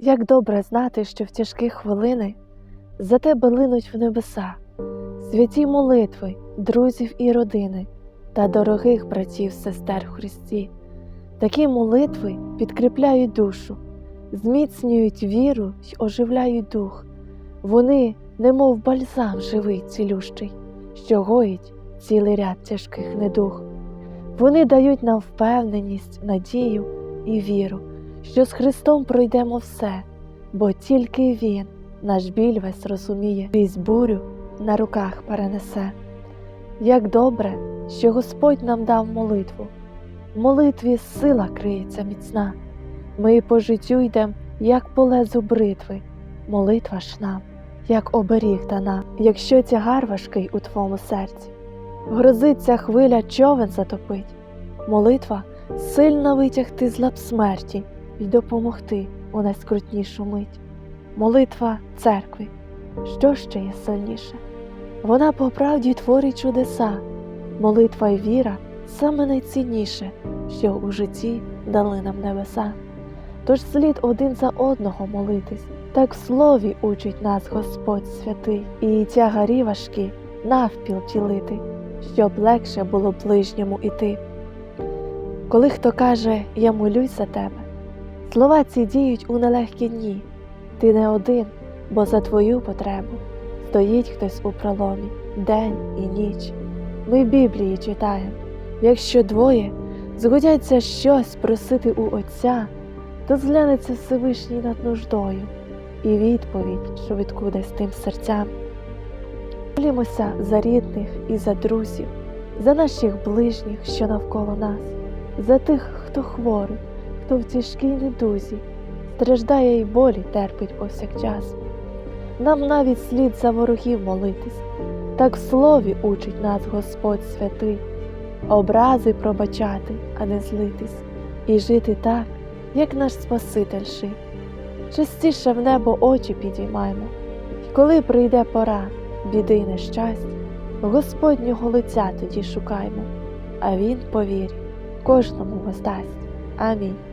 Як добре знати, що в тяжкі хвилини за тебе линуть в небеса, святі молитви, друзів і родини та дорогих братів, сестер в Христі. Такі молитви підкріпляють душу, зміцнюють віру й оживляють дух. Вони, немов бальзам живий цілющий, що гоїть цілий ряд тяжких недуг. Вони дають нам впевненість, надію і віру, що з Христом пройдемо все, бо тільки Він наш біль весь розуміє, візь бурю на руках перенесе. Як добре, що Господь нам дав молитву, в молитві сила криється міцна. Ми по життю йдем, як по лезу бритви, молитва ж нам, як оберіг дана, якщо тягар важкий у твоєму серці, грозиться хвиля човен затопить, молитва сильно витягти з лап смерті й допомогти у найскрутнішу мить. Молитва церкви, що ще є сильніше? Вона по правді творить чудеса, молитва й віра саме найцінніше, що у житті дали нам небеса. Тож слід один за одного молитись, так в слові учить нас Господь святий, і тягарі важкі навпіл ділити, щоб легше було ближньому іти. Коли хто каже Я молюсь за тебе, слова ці діють у нелегкі дні. Ти не один, бо за твою потребу стоїть хтось у проломі день і ніч. Ми Біблії читаємо, якщо двоє згодяться щось просити у Отця, то зглянеться Всевишній над нуждою, і відповідь швидку дасть тим серцям. Молімося за рідних і за друзів, за наших ближніх, що навколо нас, за тих, хто хворий, хто в тяжкій недузі, страждає й болі терпить повсякчас. Нам навіть слід за ворогів молитись, так в слові учить нас Господь святий, образи пробачати, а не злитись, і жити так, як наш Спаситель жив. Частіше в небо очі підіймаймо, і коли прийде пора біди й нещастя, Господнього лиця тоді шукаймо, а Він, повір, кожному воздасть. Амінь.